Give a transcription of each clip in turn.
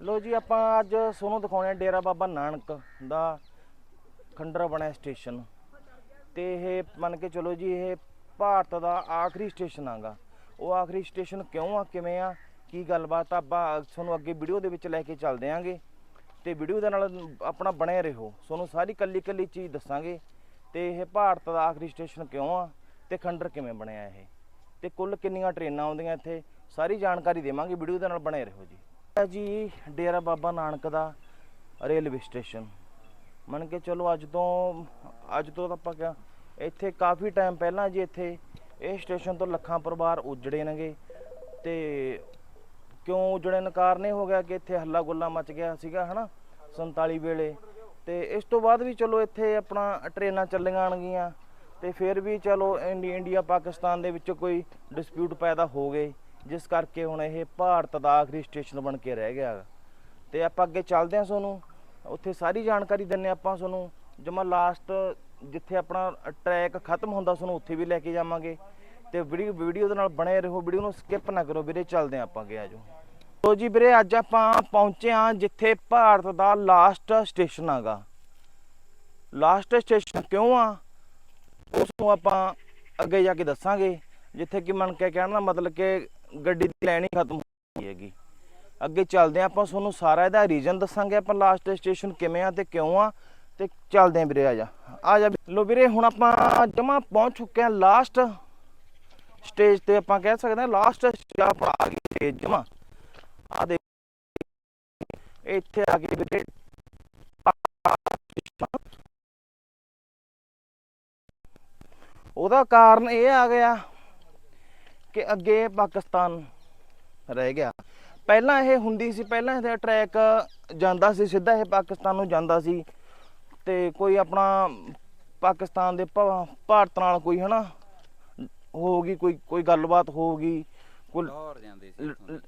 ਲੋ ਜੀ, ਆਪਾਂ ਅੱਜ ਸੋਨੂੰ ਦਿਖਾਉਣੇ ਆ ਡੇਰਾ ਬਾਬਾ ਨਾਨਕ ਦਾ ਖੰਡਰ ਬਣਿਆ ਸਟੇਸ਼ਨ। ਤੇ ਇਹ ਮੰਨ ਕੇ ਚਲੋ ਜੀ, ਇਹ ਭਾਰਤ ਦਾ ਆਖਰੀ ਸਟੇਸ਼ਨ ਆਗਾ। ਉਹ ਆਖਰੀ ਸਟੇਸ਼ਨ ਕਿਉਂ ਆ, ਕਿਵੇਂ ਆ, ਕੀ ਗੱਲਬਾਤ ਆ, ਆਪਾਂ ਤੁਹਾਨੂੰ ਅੱਗੇ ਵੀਡੀਓ ਦੇ ਵਿੱਚ ਲੈ ਕੇ ਚੱਲਦੇ ਆਂਗੇ ਤੇ ਵੀਡੀਓ ਦੇ ਨਾਲ ਆਪਣਾ ਬਣੇ ਰਹੋ। ਤੁਹਾਨੂੰ ਸਾਰੀ ਕੱਲੀ ਕੱਲੀ ਚੀਜ਼ ਦੱਸਾਂਗੇ ਤੇ ਇਹ ਭਾਰਤ ਦਾ ਆਖਰੀ ਸਟੇਸ਼ਨ ਕਿਉਂ ਆ ਤੇ ਖੰਡਰ ਕਿਵੇਂ ਬਣਿਆ ਇਹ। ਤੇ ਕੁੱਲ ਕਿੰਨੀਆਂ ਟ੍ਰੇਨਾਂ ਆਉਂਦੀਆਂ ਇੱਥੇ, ਸਾਰੀ ਜਾਣਕਾਰੀ ਦੇਵਾਂਗੇ, ਵੀਡੀਓ ਦੇ ਨਾਲ ਬਣੇ ਰਹੋ ਜੀ। ਇਹ ਜੀ ਡੇਰਾ ਬਾਬਾ ਨਾਨਕ ਦਾ ਰੇਲਵੇ ਸਟੇਸ਼ਨ। ਮੰਨ ਕੇ ਚਲੋ ਅੱਜ ਤੋਂ ਅੱਜ ਤੋਂ ਆਪਾਂ ਕਿਹਾ ਇੱਥੇ ਕਾਫੀ ਟਾਈਮ ਪਹਿਲਾਂ ਜੀ ਇੱਥੇ ਇਹ ਸਟੇਸ਼ਨ ਤੋਂ ਲੱਖਾਂ ਪਰਿਵਾਰ ਉਜੜੇ ਨੇਗੇ ਤੇ ਕਿਉਂ ਉਜੜਨ ਕਾਰਨ ਇਹ ਹੋ ਗਿਆ ਕਿ ਇੱਥੇ ਹੱਲਾ ਗੁੱਲਾ ਮਚ ਗਿਆ ਸੀਗਾ, ਹਨਾ 47 ਵੇਲੇ। ਤੇ ਇਸ ਤੋਂ ਬਾਅਦ ਵੀ ਚਲੋ ਇੱਥੇ ਆਪਣਾ ਟ੍ਰੇਨਾਂ ਚੱਲੀਆਂ ਆਣਗੀਆਂ ਤੇ ਫਿਰ ਵੀ ਚਲੋ ਇੰਡੀ- ਇੰਡੀਆ ਪਾਕਿਸਤਾਨ ਦੇ ਵਿੱਚ ਕੋਈ ਡਿਸਪਿਊਟ ਪੈਦਾ ਹੋ ਗਏ। ਜਿਸ ਕਰਕੇ ਹੁਣ ਇਹ ਭਾਰਤ ਦਾ ਆਖਰੀ ਸਟੇਸ਼ਨ ਬਣ ਕੇ ਰਹਿ ਗਿਆ ਗਾ। ਤੇ ਆਪਾਂ ਅੱਗੇ ਚੱਲਦੇ ਹਾਂ ਤੁਹਾਨੂੰ ਉੱਥੇ ਸਾਰੀ ਜਾਣਕਾਰੀ ਦਿੰਨੇ ਆਪਾਂ ਤੁਹਾਨੂੰ ਜਮਾ ਲਾਸਟ ਜਿੱਥੇ ਆਪਣਾ ਟਰੈਕ ਖਤਮ ਹੁੰਦਾ ਤੁਹਾਨੂੰ ਉੱਥੇ ਵੀ ਲੈ ਕੇ ਜਾਵਾਂਗੇ। ਤੇ ਵੀਡੀਓ ਵੀਡੀਓ ਦੇ ਨਾਲ ਬਣੇ ਰਹੋ, ਵੀਡੀਓ ਨੂੰ ਸਕਿਪ ਨਾ ਕਰੋ ਵੀਰੇ, ਚੱਲਦੇ ਹਾਂ ਆਪਾਂ ਅੱਗੇ ਆਜੋ ਤੋ ਜੀ ਵੀਰੇ, ਅੱਜ ਆਪਾਂ ਪਹੁੰਚੇ ਹਾਂ ਜਿੱਥੇ ਭਾਰਤ ਦਾ ਲਾਸਟ ਸਟੇਸ਼ਨ ਆਗਾ ਲਾਸਟ ਸਟੇਸ਼ਨ ਕਿਉਂ ਆ? ਉਸ ਨੂੰ ਆਪਾਂ ਅੱਗੇ ਜਾ ਕੇ ਦੱਸਾਂਗੇ। ਜਿੱਥੇ ਕਿ ਮੰਨ ਕੇ ਕਹਿਣ ਦਾ ਮਤਲਬ ਕਿ ਗੱਡੀ ਦੀ ਲੈਣੀ ਖਤਮ ਹੋ ਗਈ ਹੈਗੀ। ਅੱਗੇ ਚੱਲਦੇ ਹਾਂ, ਆਪਾਂ ਤੁਹਾਨੂੰ ਸਾਰਾ ਇਹਦਾ ਰੀਜਨ ਦੱਸਾਂਗੇ, ਆਪਾਂ ਲਾਸਟ ਸਟੇਸ਼ਨ ਕਿਵੇਂ ਆ ਤੇ ਕਿਉਂ ਆ, ਤੇ ਚੱਲਦੇ ਆਂ ਵੀਰੇ, ਆ ਜਾ। ਆ ਜਾ ਲੋ ਵੀਰੇ, ਹੁਣ ਆਪਾਂ ਜਮਾ ਪਹੁੰਚ ਚੁੱਕੇ ਆ ਲਾਸਟ ਸਟੇਜ ਤੇ, ਆਪਾਂ ਕਹਿ ਸਕਦੇ ਹਾਂ ਲਾਸਟ ਆਪਾਂ ਆ ਗਏ ਜਮਾ। ਆ ਦੇ ਇੱਥੇ ਆ ਗਏ ਵੀਰੇ। ਉਹਦਾ ਕਾਰਨ ਇਹ ਆ ਗਿਆ ਕਿ ਅੱਗੇ ਪਾਕਿਸਤਾਨ ਰਹਿ ਗਿਆ। ਪਹਿਲਾਂ ਇਹ ਹੁੰਦੀ ਸੀ ਪਹਿਲਾਂ ਇਹਦਾ ਟਰੈਕ ਜਾਂਦਾ ਸੀ ਸਿੱਧਾ ਇਹ ਪਾਕਿਸਤਾਨ ਨੂੰ ਜਾਂਦਾ ਸੀ। ਤੇ ਕੋਈ ਆਪਣਾ ਪਾਕਿਸਤਾਨ ਦੇ ਭਾਰਤ ਨਾਲ ਕੋਈ ਹਨਾ ਹੋਊਗੀ ਕੋਈ ਕੋਈ ਗੱਲਬਾਤ ਹੋਊਗੀ ਕੋਈ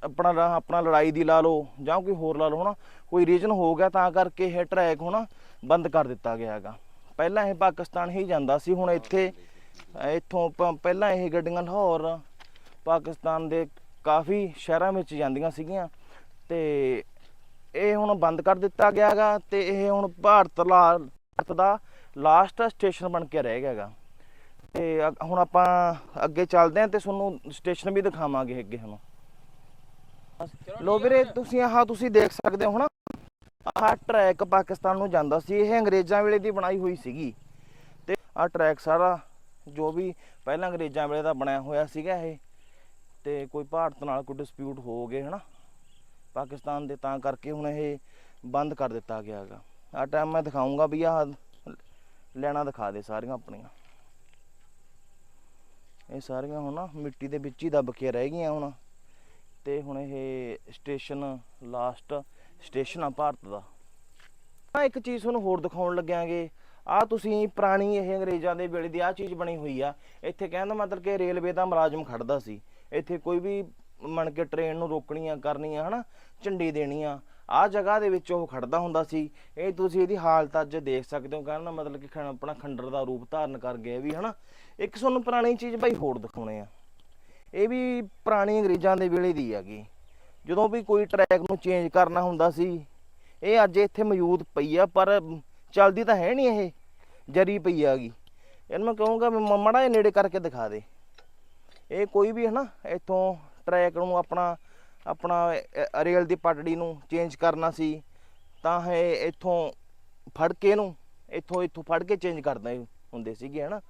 ਆਪਣਾ ਆਪਣਾ ਲੜਾਈ ਦੀ ਲਾ ਲਓ ਜਾਂ ਕੋਈ ਹੋਰ ਲਾ ਲਓ ਹਨਾ ਕੋਈ ਰੀਜਨ ਹੋ ਗਿਆ ਤਾਂ ਕਰਕੇ ਇਹ ਟਰੈਕ ਹੁਣ ਬੰਦ ਕਰ ਦਿੱਤਾ ਗਿਆ ਹੈਗਾ। ਪਹਿਲਾਂ ਇਹ ਪਾਕਿਸਤਾਨ ਹੀ ਜਾਂਦਾ ਸੀ ਹੁਣ ਇੱਥੇ ਇੱਥੋਂ ਪਹਿਲਾਂ ਇਹ ਗੱਡੀਆਂ ਲਾਹੌਰ ਪਾਕਿਸਤਾਨ ਦੇ ਕਾਫੀ ਸ਼ਹਿਰਾਂ ਵਿੱਚ ਜਾਂਦੀਆਂ ਸੀਗੀਆਂ ਤੇ ਇਹ ਹੁਣ ਬੰਦ ਕਰ ਦਿੱਤਾ ਗਿਆ ਹੈਗਾ ਤੇ ਇਹ ਹੁਣ ਭਾਰਤ ਲਾ, ਭਾਰਤ ਦਾ ਲਾਸਟ ਸਟੇਸ਼ਨ ਬਣ ਕੇ ਰਹਿ ਗਿਆ ਹੈਗਾ। ਤੇ ਅ- ਹੁਣ ਆਪਾਂ ਅੱਗੇ ਚੱਲਦੇ ਹਾਂ ਤੇ ਤੁਹਾਨੂੰ ਸਟੇਸ਼ਨ ਵੀ ਦਿਖਾਵਾਂਗੇ ਅੱਗੇ ਹੁਣ। ਲੋ ਵੀਰੇ, ਤੁਸੀਂ ਆਹ ਤੁਸੀਂ ਦੇਖ ਸਕਦੇ ਹੋ ਨਾ ਆਹ ਟਰੈਕ ਪਾਕਿਸਤਾਨ ਨੂੰ ਜਾਂਦਾ ਸੀ, ਇਹ ਅੰਗਰੇਜ਼ਾਂ ਵੇਲੇ ਦੀ ਬਣਾਈ ਹੋਈ ਸੀਗੀ। ਤੇ ਆਹ ਟਰੈਕ ਸਾਰਾ ਜੋ ਵੀ ਪਹਿਲਾਂ ਅੰਗਰੇਜ਼ਾਂ ਵੇਲੇ ਦਾ ਬਣਿਆ ਹੋਇਆ ਸੀਗਾ ਇਹ। ਤੇ ਕੋਈ ਭਾਰਤ ਨਾਲ ਕੋਈ ਡਿਸਪਿਊਟ ਹੋ ਗਏ, ਹਨਾ? ਪਾਕਿਸਤਾਨ ਦੇ ਤਾਂ ਕਰਕੇ ਹੁਣ ਇਹ ਬੰਦ ਕਰ ਦਿੱਤਾ ਗਿਆ ਹੈਗਾ। ਆ ਟਾਈਮ ਮੈਂ ਦਿਖਾਉਂਗਾ ਵੀ ਆਹ ਲੈਣਾ ਦਿਖਾ ਦੇ ਸਾਰੀਆਂ ਆਪਣੀਆਂ। ਇਹ ਸਾਰੀਆਂ ਹੁਣ ਮਿੱਟੀ ਦੇ ਵਿੱਚ ਹੀ ਦੱਬ ਕੇ ਰਹਿ ਗਈਆਂ ਹੁਣ। ਤੇ ਹੁਣ ਇਹ ਸਟੇਸ਼ਨ ਲਾਸਟ ਸਟੇਸ਼ਨ ਆ ਭਾਰਤ ਦਾ। ਆ ਇੱਕ ਚੀਜ਼ ਤੁਹਾਨੂੰ ਹੋਰ ਦਿਖਾਉਣ ਲੱਗਿਆਂਗੇ। ਆ ਤੁਸੀਂ ਪੁਰਾਣੀ ਇਹ ਅੰਗਰੇਜ਼ਾਂ ਦੇ ਵੇਲੇ ਦੀ ਆ ਚੀਜ਼ ਬਣੀ ਹੋਈ ਆ। ਇੱਥੇ ਕਹਿੰਦਾ ਮਤਲਬ ਕਿ ਰੇਲਵੇ ਦਾ ਮੁਲਾਜ਼ਮ ਖੜਦਾ ਸੀ। ਇੱਥੇ ਕੋਈ ਵੀ ਮੰਨ ਕੇ ਟ੍ਰੇਨ ਨੂੰ ਰੋਕਣੀਆਂ ਕਰਨੀਆਂ, ਹਨਾ, ਝੰਡੀ ਦੇਣੀਆਂ ਆ ਜਗ੍ਹਾ ਦੇ ਵਿੱਚ ਉਹ ਖੜਦਾ ਹੁੰਦਾ ਸੀ। ਇਹ ਤੁਸੀਂ ਇਹਦੀ ਹਾਲਤ ਅੱਜ ਦੇਖ ਸਕਦੇ ਹੋ, ਕਹਿਣ ਦਾ ਮਤਲਬ ਕਿ ਖਣ- ਆਪਣਾ ਖੰਡਰ ਦਾ ਰੂਪ ਧਾਰਨ ਕਰ ਗਿਆ ਵੀ, ਹਨਾ। ਇੱਕ ਤੁਹਾਨੂੰ ਪੁਰਾਣੀ ਚੀਜ਼ ਬਾਈ ਹੋਰ ਦਿਖਾਉਣੇ ਆ। ਇਹ ਵੀ ਪੁਰਾਣੀ ਅੰਗਰੇਜ਼ਾਂ ਦੇ ਵੇਲੇ ਦੀ ਹੈਗੀ। ਜਦੋਂ ਵੀ ਕੋਈ ਟਰੈਕ ਨੂੰ ਚੇਂਜ ਕਰਨਾ ਹੁੰਦਾ ਸੀ, ਇਹ ਅੱਜ ਇੱਥੇ ਮੌਜੂਦ ਪਈ ਆ, ਪਰ ਚੱਲਦੀ ਤਾਂ ਹੈ ਨਹੀਂ ਇਹ, ਜਰੀ ਪਈ ਹੈਗੀ ਇਹਨੂੰ ਮੈਂ ਕਹੂੰਗਾ ਵੀ ਮੜਾ ਜਿਹਾ ਨੇੜੇ ਕਰਕੇ ਦਿਖਾ ਦੇ। ਇਹ ਕੋਈ ਵੀ ਹੈ ਨਾ ਇੱਥੋਂ ਟਰੈਕ ਨੂੰ ਆਪਣਾ ਆਪਣਾ ਰੇਲ ਦੀ ਪਟੜੀ ਨੂੰ ਚੇਂਜ ਕਰਨਾ ਸੀ, ਤਾਂ ਇਹ ਇੱਥੋਂ ਫੜ ਕੇ ਇਹਨੂੰ, ਇੱਥੋਂ ਇੱਥੋਂ ਫੜ ਕੇ ਚੇਂਜ ਕਰਦੇ ਹੁੰਦੇ ਸੀਗੇ ਹਨਾ।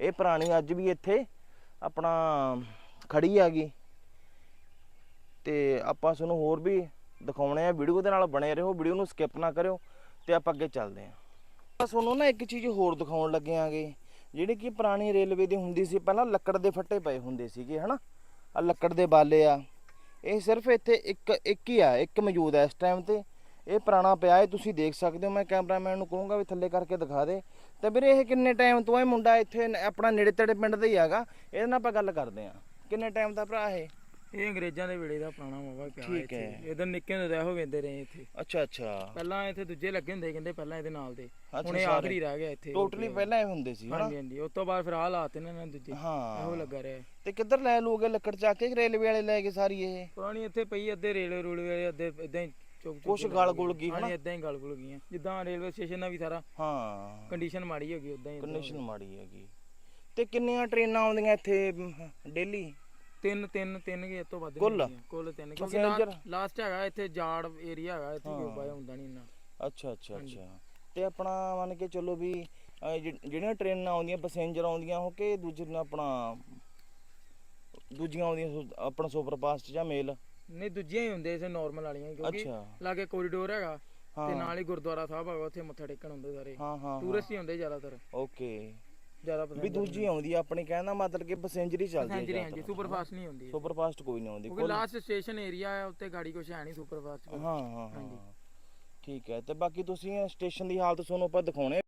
ਇਹ ਪੁਰਾਣੀ ਅੱਜ ਵੀ ਇੱਥੇ ਆਪਣਾ ਖੜੀ ਹੈਗੀ। ਤੇ ਆਪਾਂ ਤੁਹਾਨੂੰ ਹੋਰ ਵੀ ਦਿਖਾਉਣੇ ਆ, ਵੀਡੀਓ ਦੇ ਨਾਲ ਬਣੇ ਰਹੋ, ਵੀਡੀਓ ਨੂੰ ਸਕਿਪ ਨਾ ਕਰਿਓ, ਤੇ ਆਪਾਂ ਅੱਗੇ ਚੱਲਦੇ ਹਾਂ ਆਪਾਂ ਤੁਹਾਨੂੰ ਨਾ ਇੱਕ ਚੀਜ਼ ਹੋਰ ਦਿਖਾਉਣ ਲੱਗੇ ਆਂਗੇ। ਜਿਹੜੀ ਕਿ ਪੁਰਾਣੀ ਰੇਲਵੇ ਦੀ ਹੁੰਦੀ ਸੀ, ਪਹਿਲਾਂ ਲੱਕੜ ਦੇ ਫੱਟੇ ਪਏ ਹੁੰਦੇ ਸੀਗੇ, ਹਨਾ? ਆ ਲੱਕੜ ਦੇ ਬਾਲੇ ਆ। ਇਹ ਸਿਰਫ ਇੱਥੇ ਇੱਕ ਇੱਕ ਹੀ ਆ, ਇੱਕ ਮੌਜੂਦ ਹੈ ਇਸ ਟਾਈਮ ਤੇ। ਇਹ ਪੁਰਾਣਾ ਪਿਆ ਹੈ, ਤੁਸੀਂ ਦੇਖ ਸਕਦੇ ਹੋ, ਮੈਂ ਕੈਮਰਾਮੈਨ ਨੂੰ ਕਹੂੰਗਾ ਵੀ ਥੱਲੇ ਕਰਕੇ ਦਿਖਾ ਦੇ। ਤੇ ਵੀਰੇ, ਇਹ ਕਿੰਨੇ ਟਾਈਮ ਤੋਂ ਇਹ ਮੁੰਡਾ ਇੱਥੇ ਆਪਣਾ ਨੇੜੇ ਤੇੜੇ ਪਿੰਡ ਦਾ ਹੀ ਹੈਗਾ। ਇਹਦੇ ਨਾਲ ਆਪਾਂ ਗੱਲ ਕਰਦੇ ਆ ਕਿੰਨੇ ਟਾਈਮ ਦਾ ਭਰਾ ਇਹ? ਇਹ ਅੰਗਰੇਜ਼ਾਂ ਦੇ ਵੇਲੇ ਦਾ ਪੁਰਾਣਾ ਮਾਵਾ ਪਿਆ ਠੀਕ ਹੈ। ਇੱਥੇ ਇਧਰ ਨਿੱਕੇ ਹੁੰਦੇ ਤਾਂ ਇਹੋ ਵੇਂਦੇ ਰਹੇ ਇੱਥੇ। ਅੱਛਾ ਅੱਛਾ। ਪਹਿਲਾਂ ਇੱਥੇ ਦੂਜੇ ਲੱਗੇ ਹੁੰਦੇ ਕਹਿੰਦੇ ਪਹਿਲਾਂ ਇਹਦੇ ਨਾਲ ਦੇ। ਅੱਛਾ, ਹੁਣ ਇਹ ਸਾਰੇ। ਆਖਰੀ ਰਹਿ ਗਿਆ ਇੱਥੇ। ਟੋਟਲੀ ਪਹਿਲਾਂ ਇਹ ਹੁੰਦੇ ਸੀ ਹਨਾ? ਹਾਂਜੀ ਹਾਂਜੀ। ਉਸ ਤੋਂ ਬਾਅਦ ਫਿਰ ਆਹ ਲਾਤੇ ਨੇ ਇਹਨਾਂ ਨੇ ਦੂਜੇ। ਹਾਂ। ਇਹੋ ਲੱਗਾ ਰਿਹਾ ਤੇ ਕਿੱਧਰ ਲੈ ਲੂਗੇ ਲੱਕੜ ਚੱਕ ਕੇ ਰੇਲਵੇ ਵਾਲੇ ਲੈ ਕੇ ਸਾਰੀ ਇਹ? ਪੁਰਾਣੀ ਇੱਥੇ ਪਈ ਅੱਧੇ ਰੇਲੇ ਰੂਲੇ ਵਾਲੇ ਅੱਧੇ ਇਦਾਂ ਹੀ ਚੁੱਕ ਚੁੱਕ ਕੁਛ ਕੇ ਗਲ ਗੁਲ। ਗਈ ਹਨਾ? ਹਾਂਜੀ ਇਦਾਂ ਹੀ ਗਲ ਗੁਲ ਗਈਆਂ। ਜਿੱਦਾਂ ਰੇਲਵੇ ਸਟੇਸ਼ਨ ਦਾ ਵੀ ਸਾਰਾ ਹਾਂ। ਕੰਡੀਸ਼ਨ ਮਾੜੀ ਹੋ ਗਈ ਉਦਾਂ ਹੀ ਹੋ ਕੰਡੀਸ਼ਨ। ਮਾੜੀ ਹੈਗੀ। ਤੇ ਕਿੰਨੀਆਂ ਟ੍ਰੇਨਾਂ ਆਉਂਦੀਆਂ ਇੱਥੇ ਡੇਲੀ? ਤਿੰਨ ਤਿੰਨ ਤਿੰਨ ਕੇ ਤੋਂ ਵੱਧ ਨਹੀਂ ਕੁੱਲ? ਤਿੰਨ ਕਿਉਂਕਿ Passenger? ਲਾਸਟ ਹੈਗਾ ਇੱਥੇ ਜਾੜ ਏਰੀਆ ਹੈਗਾ ਇੱਥੇ ਕੋਈ ਹਾਂ। ਬਾਇਆ ਹੁੰਦਾ ਨਹੀਂ ਇੰਨਾ। ਅੱਛਾ ਅੱਛਾ ਹਾਂਜੀ। ਅੱਛਾ। ਤੇ ਆਪਣਾ ਮੰਨ ਕੇ ਚੱਲੋ ਵੀ ਅਹ, ਜਿਹੜੀਆਂ ਟ੍ਰੇਨਾਂ ਆਉਂਦੀਆਂ ਪੈਸੇਂਜਰ ਆਉਂਦੀਆਂ ਹੋ ਕਿ ਦੂਜੀਆਂ ਆਪਣਾ ਦੂਜੀਆਂ ਆਉਂਦੀਆਂ ਸੁ- ਆਪਣਾ ਸੁਪਰ ਫਾਸਟ ਜਾਂ ਮੇਲ? ਨਹੀਂ ਦੂਜੀਆਂ ਹੀ ਹੁੰਦੇ ਇਸੇ ਨਾਰਮਲ ਵਾਲੀਆਂ ਕਿਉਂਕਿ ਅੱਛਾ। ਲਾਗੇ ਕੋਰੀਡੋਰ ਹੈਗਾ ਤੇ ਹਾਂ। ਨਾਲ ਹੀ ਗੁਰਦੁਆਰਾ ਸਾਹਿਬ ਹੈਗਾ ਉੱਥੇ ਮੱਥਾ ਟੇਕਣ ਹੁੰਦੇ ਸਾਰੇ। ਹਾਂ ਹਾਂ ਟੂਰਿਸਟ ਹੀ ਹੁੰਦੇ ਜ਼ਿਆਦਾਤਰ। ਓਕੇ ਜ਼ਿਆਦਾ ਵੀ ਪਸੰਦ ਦੂਜੀ ਆਉਂਦੀ ਆ ਆਪਣੇ ਕਹਿਣ ਦਾ ਮਤਲਬ ਕਿ ਪੈਸੇਂਜਰ ਹੀ ਚੱਲਦੀ ਹਾਂਜੀ ਹੈ ਹਾਂਜੀ ਸੁਪਰ ਫਾਸਟ ਨਹੀਂ ਹੁੰਦੀ ਸੁਪਰ ਫਾਸਟ ਕੋਈ ਨਹੀਂ ਆਉਂਦੀ ਕਿਉਂਕਿ ਕੁੱਲ- ਲਾਸਟ ਸਟੇਸ਼ਨ ਏਰੀਆ ਹੈ ਉੱਤੇ ਗਾੜੀ ਕੁਛ ਹੈ ਨਹੀਂ ਸੁਪਰ ਫਾਸਟ ਹਾਂ ਹਾਂ ਹਾਂ ਹਾਂਜੀ। ਠੀਕ ਹੈ ਤੇ ਬਾਕੀ ਤੁਸੀਂ ਸਟੇਸ਼ਨ ਦੀ ਹਾਲਤ ਤੁਹਾਨੂੰ ਆਪਾਂ ਦਿਖਾਉਣੇ